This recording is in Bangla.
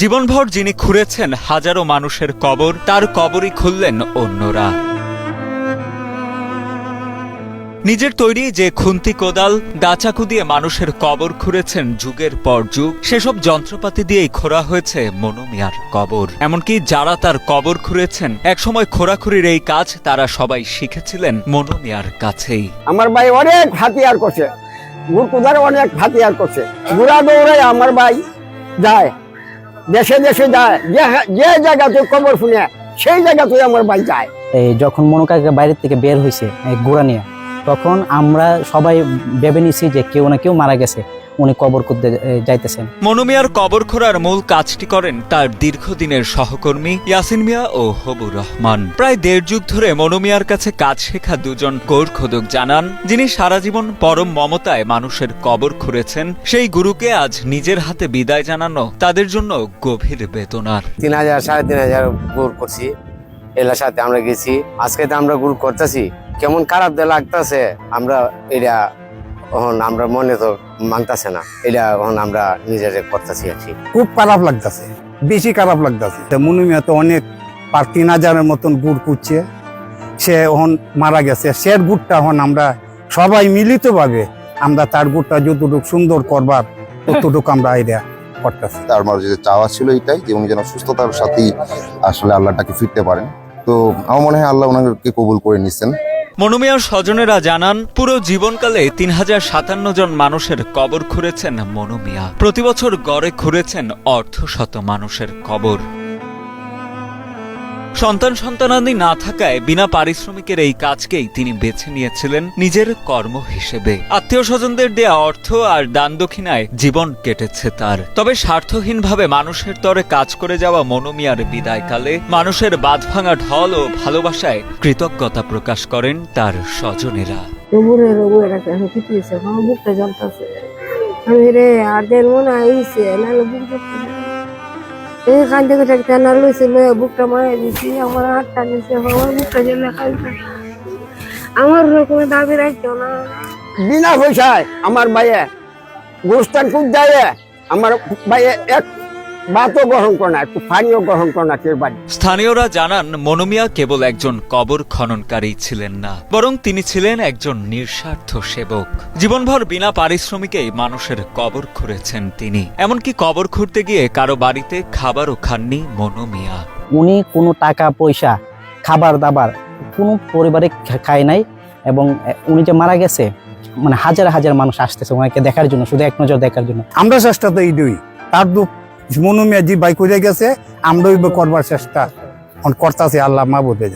জীবনভর যিনি খুঁড়েছেন হাজারো মানুষের কবর, তার কবরই খুললেন অন্যরা। নিজের তৈরি যে খুন্তি কোদাল দাচাকু দিয়ে মানুষের কবর খুঁড়েছেন যুগের পর যুগ, সেসব যন্ত্রপাতি দিয়েই খোঁড়া হয়েছে মনুমিয়ার কবর। এমনকি যারা তার কবর খুঁড়েছেন, একসময় খোঁড়াখুড়ির এই কাজ তারা সবাই শিখেছিলেন মনোমিয়ার কাছেই। আমার ভাই অনেক হাতিয়ার করছে অনেক হাতিয়ার করছে। গুড়া দৌড়ে আমার ভাই যায়। দেশে দেশে যায়, যে যে জায়গাতে কবর শুনে, সেই জায়গা জায়গাতে আমার বাড়ি যায়। এই যখন মনোকাকে বাইরের থেকে বের হয়েছে ঘোড়া নিয়ে, তখন আমরা সবাই ভেবে নিছি যে কেউ না কেউ মারা গেছে। উনি কবর করতে যাইতেছেন। মনুমিয়ার কবর খোঁড়ার মূল কাজটি করেন তার দীর্ঘদিনের সহকর্মী ইয়াসিন মিয়া ও হবুর রহমান। প্রায় দেড় যুগ ধরে মনুমিয়ার কাছে কাজ শেখা দুজন কোর খোদক জানান যিনি সারা জীবন পরম মমতায় মানুষের কবর খুঁড়েছেন সেই গুরুকে আজ নিজের হাতে বিদায় জানানো তাদের জন্য গভীর বেদনার। তিন হাজার সাড়ে তিন হাজার গুড় করছি এলার সাথে আমরা গেছি আজকে তো আমরা গুড় করতেছি কেমন খারাপ লাগতেছে আমরা এটা এখন আমরা মনে তো মানতেছে না। এটা এখন আমরা নিজেরা করতেছি আর কি। খুব খারাপ লাগতেছে বেশি খারাপ লাগতেছে। মনুমিয়া তো অনেক পার তিন হাজারের মতন গুড় কুচ্ছে সে এখন মারা গেছে। সে গুড়টা এখন আমরা সবাই মিলিতভাবে আমরা তার গুড়টা যতটুকু সুন্দর করবার ততটুকু আমরা আইডিয়া করতেছি। তার মাঝে যে চাওয়া ছিল এটাই যে উনি যেন সুস্থতার সাথেই আসলে আল্লাহটাকে ফিরতে পারেন। তো আমার মনে হয় আল্লাহ ওনাকে কবুল করে নিচ্ছেন মনুমিয়ার স্বজনেরা জানান, পুরো জীবনকালে তিন হাজার সাতান্ন জন মানুষের কবর খুঁড়েছেন মনুমিয়া প্রতিবছর গড়ে খুঁড়েছেন অর্ধশত মানুষের কবর। সন্তান সন্তানাদি না থাকায় বিনা পারিশ্রমিকের এই কাজকেই তিনি বেছে নিয়েছিলেন নিজের কর্ম হিসেবে। আত্মীয় স্বজনদের দেয়া অর্থ আর দান দক্ষিণায় জীবন কেটেছে তার। তবে স্বার্থহীনভাবে মানুষের তরে কাজ করে যাওয়া মনুমিয়ার বিদায়কালে মানুষের বাঁধ ভাঙা ঢল ও ভালোবাসায় কৃতজ্ঞতা প্রকাশ করেন তার স্বজনেরা। আমি রে, আর মনে আইছে নাহলে বুক এই থেকে থাকতে না লইছে? লয়ে বুকটা মারা দিছি, আমার হাতটা নিছে আমার বুকটা জেলে খাইছে আমার রকমের দাবি রাখতো না। বিনা পয়সায় আমার ভাইয়ে গোস্তান খুব যায় আমার ভাইয়ে এক ভাতও গ্রহণ করে না একটু পানিও গ্রহণ করে না কেউ বাড়ি। স্থানীয়রা জানান মনুমিয়া কেবল একজন কবর খননকারী ছিলেন না বরং তিনি ছিলেন একজন নিঃস্বার্থ সেবক। জীবনভর বিনা পারিশ্রমিকেই মানুষের কবর খুঁড়েছেন তিনি। এমনকি কবর খুঁড়তে গিয়ে কারও বাড়িতে খাবারও খাননি মনুমিয়া। উনি কোনো টাকা পয়সা খাবার দাবার কোনো পরিবারে খায় নাই এবং উনি যে মারা গেছে মানে হাজার হাজার মানুষ আসতেছে ওনাকে দেখার জন্য শুধু এক নজর দেখার জন্য। আমরা চেষ্টা তো এইটাই তার দু মনুমিয়া জি বাইক হয়ে গেছে আমরা ওই করবার চেষ্টা। করতেছি আল্লাহ মা বোধে